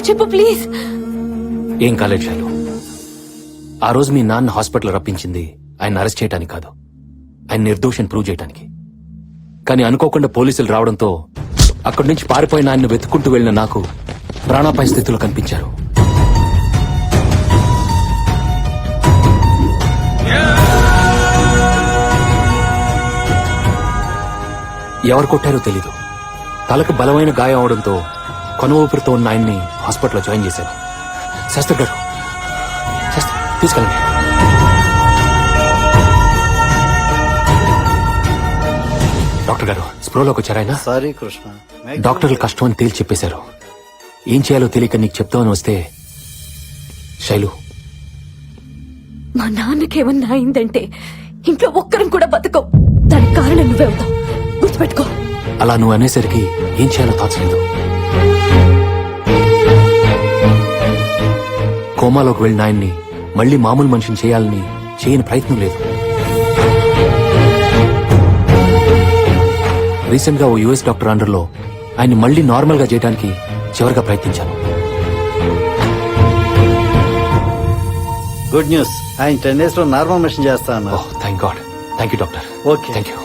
కృష్ణ చెప్పు ప్లీజ్. ఏం కాలేదు శైలు ఆ రోజు మీ నాన్న హాస్పిటల్ రప్పించింది ఆయన అరెస్ట్ చేయడానికి కాదు. ఆయన నిర్దోషం ప్రూవ్ చేయడానికి కానీ అనుకోకుండా పోలీసులు రావడంతో అక్కడి నుంచి పారిపోయిన ఆయన్ని వెతుక్కుంటూ వెళ్ళిన నాకు ప్రాణాపాయ స్థితిలో కనిపించారు. ఎవరు కొట్టారో తెలీదు. తలకు బలమైన గాయం అవడంతో కొన ఊపిరితో ఉన్న ఆయన్ని హాస్పిటల్లో జాయిన్ చేశారు. శాస్త్రి గారు శాస్త్రి తీసుకెళ్ళండి. డాక్టర్ గారు స్ప్రోలోకి వచ్చారాయన సారీ కృష్ణ. డాక్టర్లు కష్టం అని తేల్చి చెప్పేశారు. ఏం చేయాలో తెలియక నీకు చెప్తామని వస్తే శైలు. మా నాన్నకేమన్నా అయిందంటే ఇంట్లో ఒక్కరం కూడా బతకం దానికి కారణం నువ్వే అవుతావు గుర్తుపెట్టుకో. అలా నువ్వు అనేసరికి ఏం చేయాలో తోచలేదు. కోమాలోకి వెళ్ళిన ఆయన్ని మళ్ళీ మామూలు మనిషిని చేయాలని చేయని ప్రయత్నం లేదు. రీసెంట్గా ఓ యుఎస్ డాక్టర్ అండర్లో ఆయన్ని మళ్ళీ నార్మల్గా చేయడానికి చివరిగా ప్రయత్నించాను. గుడ్ న్యూస్ ఆయన టెన్ డేస్లో నార్మల్ మిషన్ చేస్తా అన్నారు ఓహ్ thank God thank you doctor. Okay. Thank you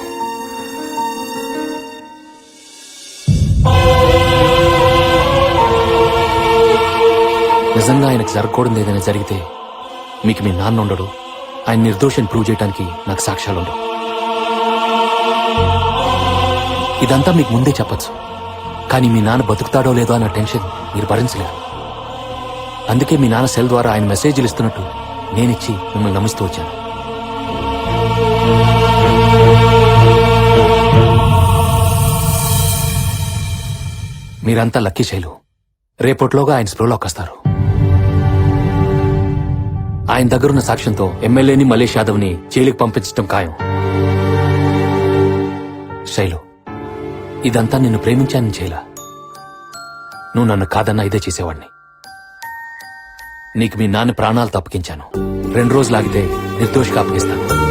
నిజంగా ఆయనకు జరగకూడదు ఏదైనా జరిగితే మీకు మీ నాన్న ఉండడు. ఆయన నిర్దోషం ప్రూవ్ చేయడానికి నాకు సాక్ష్యాలు ఉండవు. ఇదంతా మీకు ముందే చెప్పొచ్చు. కానీ మీ నాన్న బతుకుతాడో లేదో అన్న టెన్షన్ మీరు భరించలేరు. అందుకే మీ నాన్న సెల్ ద్వారా ఆయన మెసేజ్లు ఇస్తున్నట్టు నేనిచ్చి మిమ్మల్ని నమ్మిస్తూ వచ్చాను. మీరంతా లక్కీ శైలు. రేపట్లోగా ఆయన స్ప్రోలోకి వస్తారు. ఆయన దగ్గరున్న సాక్ష్యంతో ఎమ్మెల్యేని మలేష్ యాదవ్ని జైలుకి పంపించడం ఖాయం. శైలు ఇదంతా నిన్ను ప్రేమించానని చేయలా. నువ్వు నన్ను కాదన్నా ఇదే చేసేవాడిని. నీకు మీ నాన్న ప్రాణాలు తప్పకించాను రెండు రోజులు ఆగితే నిర్దోషిగా అప్పగిస్తాను.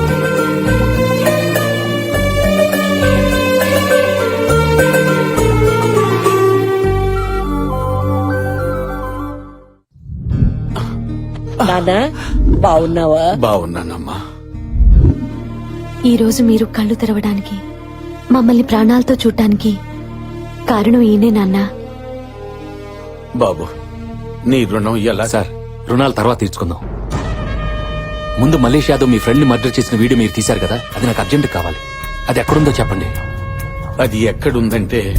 నానా బాగున్నావా? బాగున్నానమ్మా. ఈ రోజు మీరు కళ్ళు తెరవడానికి మమ్మల్ని ప్రాణాలతో చూడటానికి కారణం ఈయనే నాన్న. బాబు నీ రుణం ఎలా? సార్ రుణాలు తర్వాత తీర్చుకుందాం. ముందు మలేష్ యాదవ్ మీ ఫ్రెండ్ని మర్డర్ చేసిన వీడియో మీరు తీశారు కదా? అది నాకు అర్జెంట్ కావాలి. అది ఎక్కడుందో చెప్పండి. అది ఎక్కడుందంటే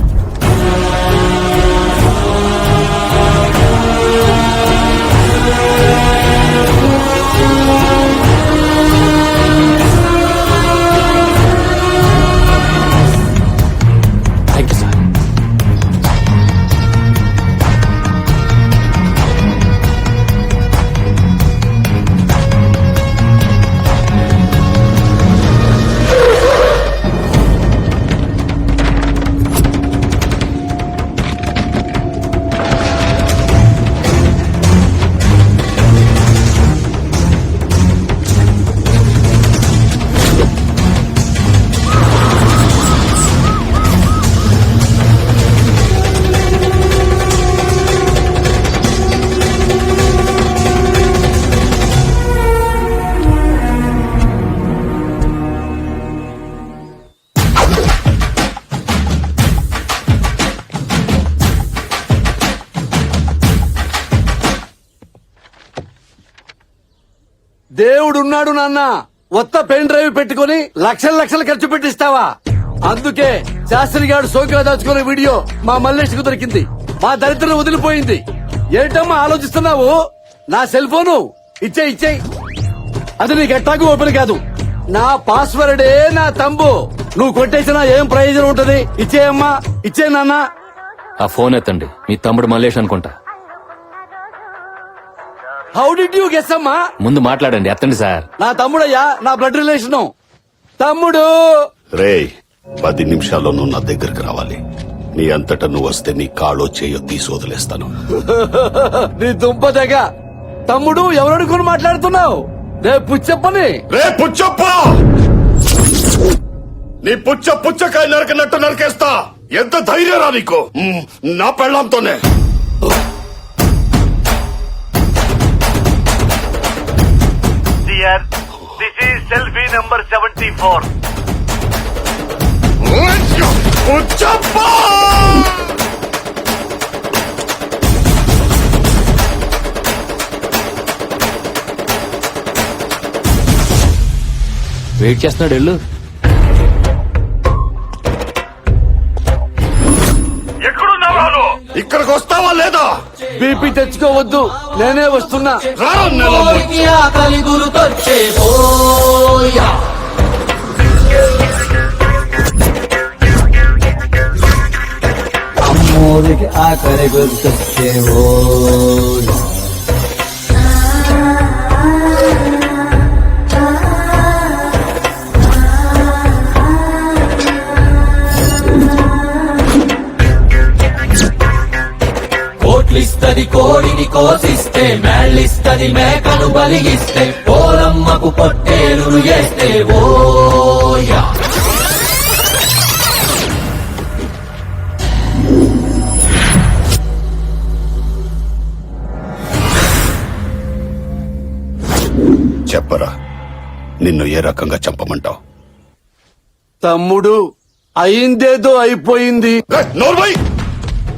దేవుడున్నాడు నాన్న. కొత్త పెన్ డ్రైవ్ పెట్టుకుని లక్షల లక్షలు ఖర్చు పెట్టిస్తావా? అందుకే శాస్త్రి గారు సోకిగా దాచుకునే వీడియో మా మల్లేష్కు దొరికింది. మా దరిద్రం వదిలిపోయింది. ఏంటమ్మా ఆలోచిస్తున్నావు? నా సెల్ ఫోను? ఇచ్చే ఇచ్చేయి అది నీకు ఎట్టాకు ఓపెన్ కాదు. నా పాస్వర్డే నా తంబు. నువ్వు కొట్టేసినా ఏం ప్రయోజనం ఉంటది? ఇచ్చేయమ్మా ఇచ్చే నాన్న. ఆ ఫోన్ ఎత్తండి. మీ తమ్ముడు మల్లేష్ అనుకుంటా. హౌ డిడ్ యూ గెస్ అమ్మా? ముందు మాట్లాడండి ఎత్తండి సార్. నా తమ్ముడయ్యా నా బ్లడ్ రిలేషను తమ్ముడు! రేయ్ పది నిమిషాల్లో నువ్వు నా దగ్గరికి రావాలి. నీ అంతటా నువ్వు వస్తే నీ కాళ్ళో చేయో తీసి వదిలేస్తాను. నీ దుంప తెగ. తమ్ముడు ఎవరనుకుని మాట్లాడుతున్నావు? రేపు చెప్పని రే పుచ్చప్ప! నీ పుచ్చ పుచ్చకాయ నరకనట్టు నరికేస్తా. ఎంత ధైర్యరా నీకు? మ్, నా పెళ్ళంతోనే. Dear this is selfie number seventy four wait చేస్తున్నాడు వెళ్ళు ఇక్కడికి వస్తావా లేదా? బీపీ తెచ్చుకోవద్దు. నేనే వస్తున్నా. రా నెలలు. అమ్మోరికి కోట్లిస్తది కోడిని కోసిస్తే మేళ్ళిస్తది మేకను బలిగిస్తే పోలమ్మకు పొట్టేలును చేస్తే ఓయా చెప్పరా నిన్ను ఏ రకంగా చంపమంటావు? తమ్ముడు అయిందేదో అయిపోయింది. నోర్మై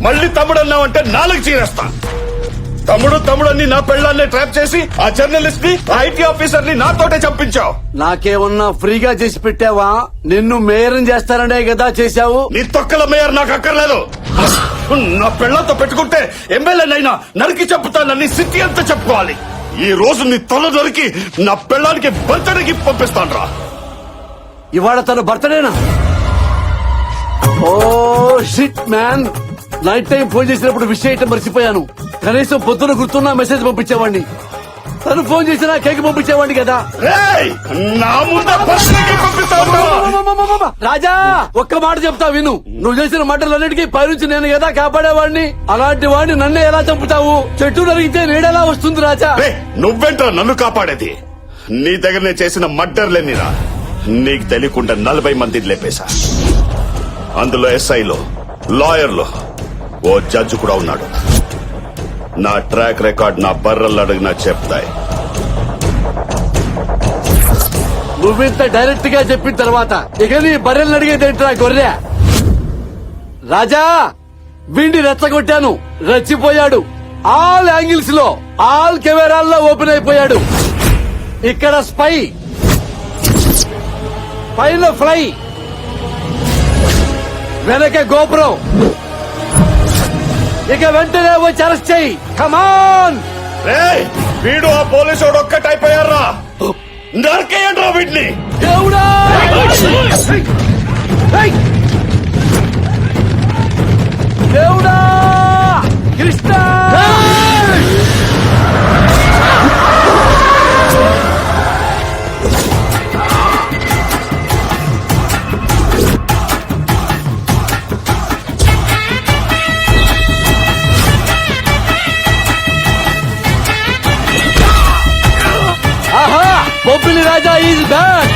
మళ్ళీ తమ్ముడు అన్నావంటే నాలుగు చీరేస్తా. తమ్ముడు తమ్ముడు అని నా పెళ్ళాన్ని ట్రాప్ చేసి ఆ జర్నలిస్ట్ని ఐటీ ఆఫీసర్ని నాతోటే చంపించావు. నాకేమన్నా ఫ్రీగా చేసి పెట్టావా? నిన్ను మేరం చేస్తాననే కదా చేశావు. నీ తొక్కల మేయర్ నాకు అక్కర్లేదు. నా పెళ్ళంతో పెట్టుకుంటే ఎమ్మెల్యేనైనా నరికి చంపుతానని సిటీ అంతా చెప్పుకోవాలి. ఈ రోజు నీ తల నరికి నా పెళ్ళానికి బంతడికి పంపిస్తాను రా ఇవాళ తన బర్త్డేనా ఓ shit man night time phone చేసినప్పుడు విష్ చేయటం మర్చిపోయాను. కనీసం పొద్దున గుర్తున్నా మెసేజ్ పంపించేవాడిని. తను ఫోన్ చేసినా కేక్ పంపించేవాడిని కదా! రాజా ఒక్క మాట చెప్తా విను. నువ్వు చేసిన మాటలన్నిటికీ పైనుంచి నేను కదా కాపాడేవాడిని? అలాంటి వాడిని నన్నే ఎలా చంపుతావు? చెట్టు నరిగితే నీడెలా వస్తుంది రాజా? రే నువ్వేంట్రా నన్ను కాపాడేది? నీ దగ్గర నేను చేసిన మర్డర్లేనిరా నీకు తెలియకుండా నలభై మంది లేపేశా. అందులో ఎస్ఐలో లాయర్లు ఓ జడ్జి కూడా ఉన్నాడు. నా ట్రాక్ రికార్డ్ నా బర్రలు అడిగినా చెప్తాయి. నువ్వింత డైరెక్ట్గా చెప్పిన తర్వాత ఇక నీ అడిగేది అడిగేదేంట్రా గొర్రె? రాజా విండి రెచ్చగొట్టాను. రెచ్చిపోయాడు. ఆల్ యాంగిల్స్లో ఆల్ కెమెరాల్లో ఓపెన్ అయిపోయాడు. ఇక్కడ స్పై. పైన ఫ్లై. వెనక గోపురం. ఇక వెంటనే వచ్చి అరెస్ట్ చెయ్యి కమాన్ రే వీడు ఆ పోలీసు ఒక్కటైపోయారా నరకేయండ్రా వీడిని. దేవుడా! ఏయ్! దేవుడా రాజా ఈజ్ బ్యాక్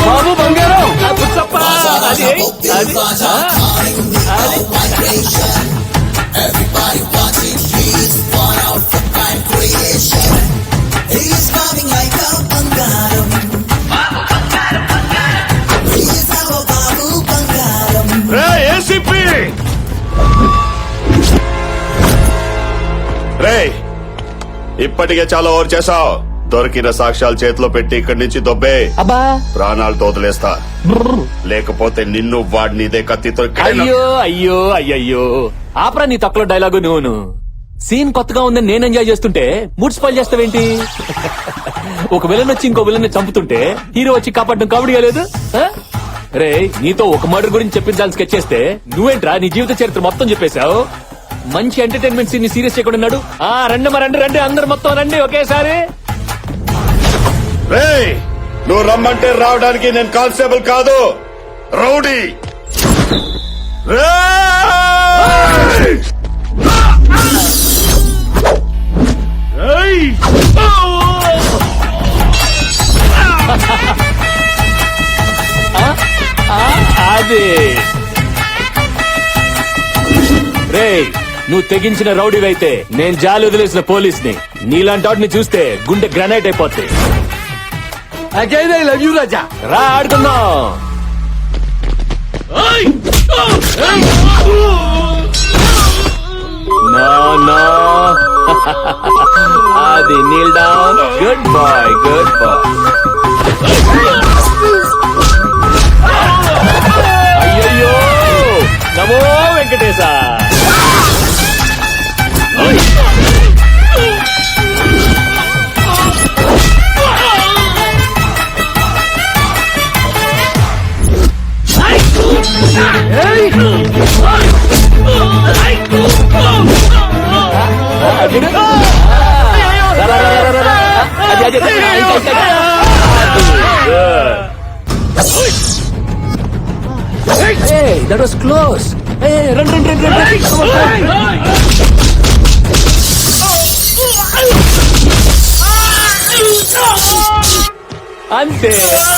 బాబు బంగారం రే ఇప్పటికే చాలా ఓవర్ చేసావు దొరికిన సాక్ష్యాలు చేతిలో పెట్టి ఇక్కడి నుంచి దొబ్బే. అబ్బా. ప్రాణాలు తోదలేస్తా లేకపోతే నిన్ను వాడిని ఇదే కత్తితో అయ్యో అయ్యో అయ్యయ్యో. ఆపరా నీ తక్కువ డైలాగు నువ్వును. సీన్ కొత్తగా ఉందని నేను ఎంజాయ్ చేస్తుంటే మూడ్ స్పాయిల్ చేస్తావేంటి? ఒక విలన్ వచ్చి ఇంకో విలన్ చంపుతుంటే హీరో వచ్చి కాపాడడం కామెడీ లేదు? రే నీతో ఒక మర్డర్ గురించి చెప్పించాలని స్కెచ్ చేస్తే నువ్వేంట్రా నీ జీవిత చరిత్ర మొత్తం చెప్పేశావు? మంచి ఎంటర్టైన్మెంట్ సీన్ సీరియస్ చేయకుండా ఉన్నాడు ఆ రండి మరి రండి రండి అందరు మొత్తం రండి ఒకేసారి. నువ్వు రమ్మంటే రావడానికి నేను కానిస్టేబుల్ కాదు. రౌడీ. రేయ్! అది. నువ్వు తెగించిన రౌడీవైతే నేను జాలి వదిలేసిన పోలీస్ని. నీలాంటి వాటిని చూస్తే గుండె గ్రానైట్ అయిపోతుంది again I love you Raja. రా ఆడుకుందాం. No no. అది kneel down. Good boy good boy అయ్యయ్యో! నమో Venkatesha. That was close run run run run అంతే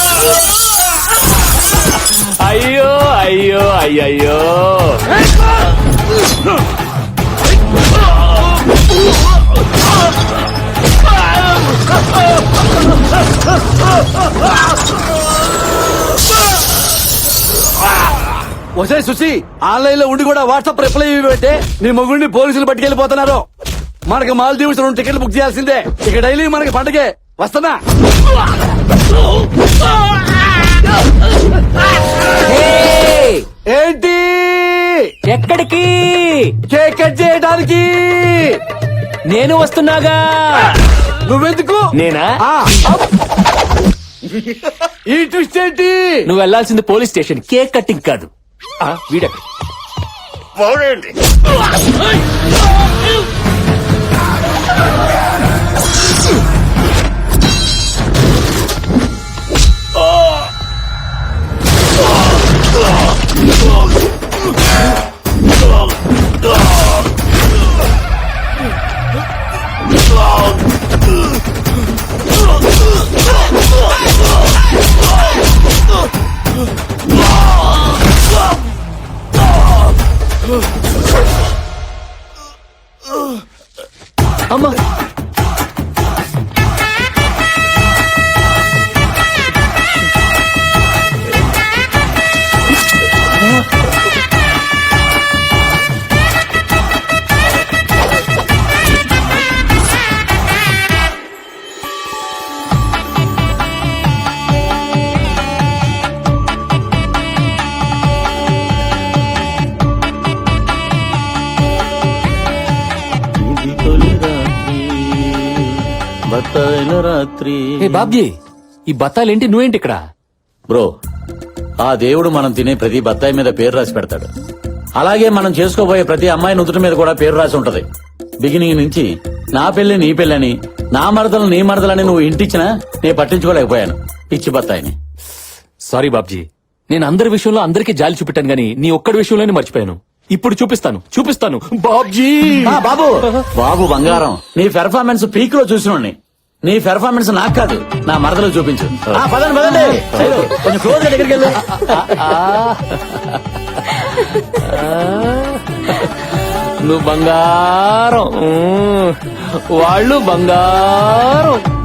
అయ్యో అయ్యో అయ్యయ్యో. ఒసే సుసి ఆన్లైన్లో ఉండి కూడా వాట్సాప్ రిప్లై ఇవ్వంటే నీ మొగుడిని పోలీసులు పట్టుకెళ్ళిపోతున్నారు. మనకి మాల్దీవ్స్ రెండు టికెట్లు బుక్ చేయాల్సిందే. ఇక డైలీ మనకి పండగే. వస్తున్నా. ఏంటి? ఎక్కడికి? కేక్ కట్ చేయడానికి నేను వస్తున్నాగా. నువ్వెందుకు? నేనా? ఆ. ఈ ట్విస్ట్ ఏంటి? నువ్వు వెళ్ళాల్సింది పోలీస్ స్టేషన్. కేక్ కట్టింగ్ కాదు. ఆ, వీడెక్కడ? Ama అమ్మా రాత్రి. ఏ బాబ్జీ ఈ బత్తాలేంటి నువ్వేంటి ఇక్కడ? బ్రో ఆ దేవుడు మనం తినే ప్రతి బత్తాయి మీద పేరు రాసి పెడతాడు. అలాగే మనం చేసుకోబోయే ప్రతి అమ్మాయి నుదుటి మీద కూడా పేరు రాసి ఉంటది. బిగినింగ్ నుంచి నా పెళ్ళి నీ పెళ్ళని నా మరదలు నీ మరదలని నువ్వు ఇంటిచ్చినా నేను పట్టించుకోలేకపోయాను. పిచ్చి బత్తాయిని. సారీ బాబ్జీ నేను అందరి విషయంలో అందరికీ జాలి చూపెట్టాను గానీ నీ ఒక్కడి విషయంలోనే మర్చిపోయాను. ఇప్పుడు చూపిస్తాను చూపిస్తాను. బాబ్జీ! ఆ, బాబు! బాబు బంగారం నీ పెర్ఫార్మెన్స్ పీక్లో చూసినోడిని. నీ పెర్ఫార్మెన్స్ నాకు కాదు. నా మరదలో చూపించు. ఆ, పదండి పదండి. కొంచెం క్లోజ్గా దగ్గరికి వెళ్ళు. నువ్వు బంగారం. ఊ, వాళ్ళు బంగారం.